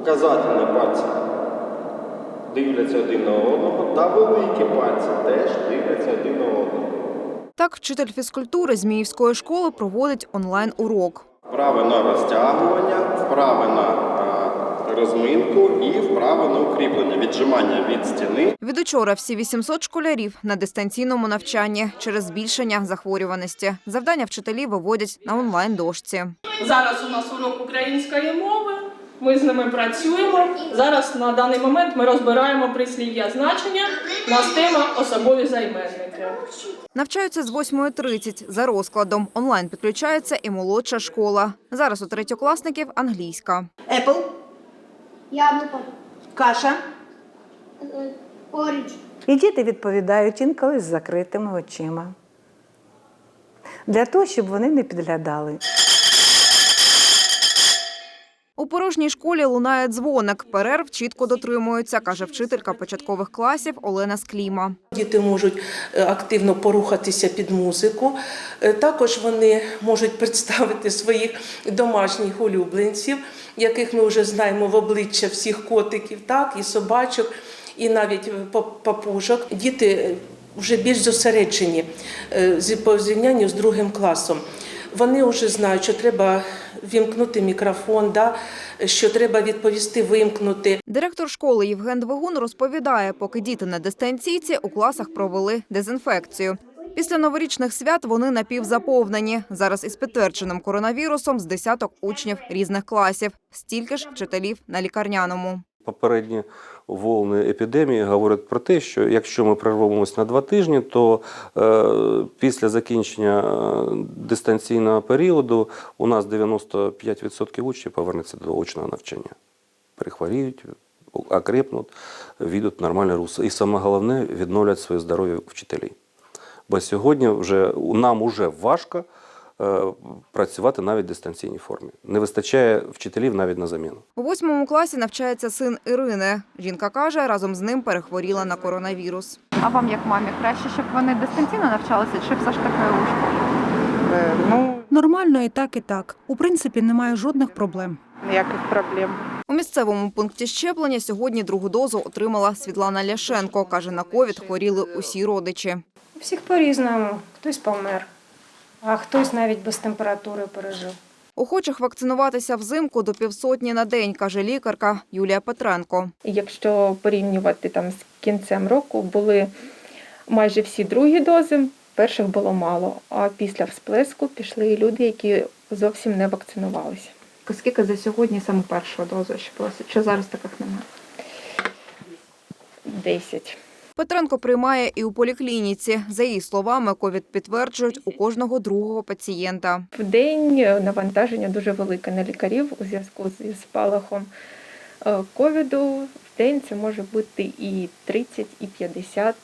Указательні пальці дивляться один на одного, та великі пальці теж дивляться один на одного. Так, вчитель фізкультури Зміївської школи проводить онлайн-урок. Вправи на розтягування, вправи на е, розминку і вправи на укріплення, віджимання від стіни. Від учора всі 800 школярів на дистанційному навчанні через збільшення захворюваності. Завдання вчителі виводять на онлайн-дошці. Зараз у нас урок української мови. Ми з ними працюємо. Зараз на даний момент ми розбираємо прислів'я значення. У нас тема особові займенники. Навчаються з 8.30 за розкладом. Онлайн підключається і молодша школа. Зараз у третьокласників англійська. Apple, Яблуко. каша, Е, І діти відповідають інколи з закритими очима. Для того, щоб вони не підглядали. У порожній школі лунає дзвоник. Перерв чітко дотримуються, каже вчителька початкових класів Олена Скліма. Діти можуть е, активно порухатися під музику. Е, Також вони можуть представити своїх домашніх улюбленців, яких ми вже знаємо в обличчя всіх котиків, так, і собачок, і навіть е, папужок. Діти вже більш зосереджені е, з- по зрівнянню з другим класом. Вони вже знають, що треба вімкнути мікрофон, да, що треба відповісти вимкнути. Директор школи Євген Двигун розповідає, поки діти на дистанційці у класах провели дезінфекцію. Після новорічних свят вони напівзаповнені. Зараз із підтвердженим коронавірусом з десяток учнів різних класів, стільки ж вчителів на лікарняному. Попередні волни епідемії говорять про те, що якщо ми прорвемося на два тижні, то е, після закінчення е, дистанційного періоду у нас 95% учнів повернеться до очного навчання. Перехворіють, окрепнуть, війдуть в нормальне русло. І саме головне відновлять своє здоров'я вчителі. Бо сьогодні вже нам уже важко працювати навіть в дистанційній формі. Не вистачає вчителів навіть на заміну. У восьмому класі навчається син Ірини. Жінка каже, разом з ним перехворіла на коронавірус. А вам, як мамі, краще, щоб вони дистанційно навчалися, чи все ж таки у школі? Ну, Нормально і так, і так. У принципі, немає жодних проблем. ніяких проблем. У місцевому пункті щеплення сьогодні другу дозу отримала Світлана Ляшенко. Каже, на ковід хворіли усі родичі. У всіх по-різному. Хтось помер, а хтось навіть без температури пережив. Охочих вакцинуватися взимку до півсотні на день, каже лікарка Юлія Петренко. Якщо порівнювати там з кінцем року, були майже всі другі дози, перших було мало. А після всплеску пішли люди, які зовсім не вакцинувалися. Скільки за сьогодні саме першу дозу щепилося? Чи зараз таких немає? 10. Петренко приймає і у поліклініці. За її словами, ковід підтверджують у кожного другого пацієнта. В день навантаження дуже велике на лікарів у зв'язку зі спалахом е, ковіду. В день це може бути і 30, і 50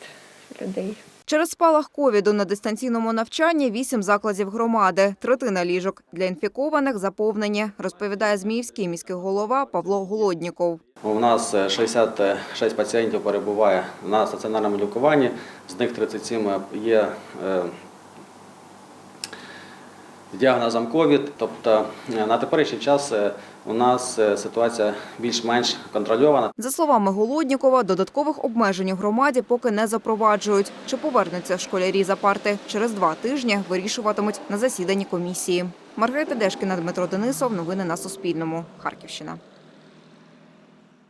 людей. Через спалах ковіду на дистанційному навчанні вісім закладів громади. Третина ліжок для інфікованих заповнені, розповідає Зміївський міський голова Павло Голодніков. У нас е, 66 пацієнтів перебуває на стаціонарному лікуванні, з них 37 є е, діагнозом COVID. Тобто е, на теперішній час е, у нас е, ситуація більш-менш контрольована. За словами Голоднікова, додаткових обмежень у громаді поки не запроваджують. Чи повернуться школярі за парти через два тижні, вирішуватимуть на засіданні комісії. Маргарита Дешкіна, Дмитро Денисов. Новини на Суспільному. Харківщина.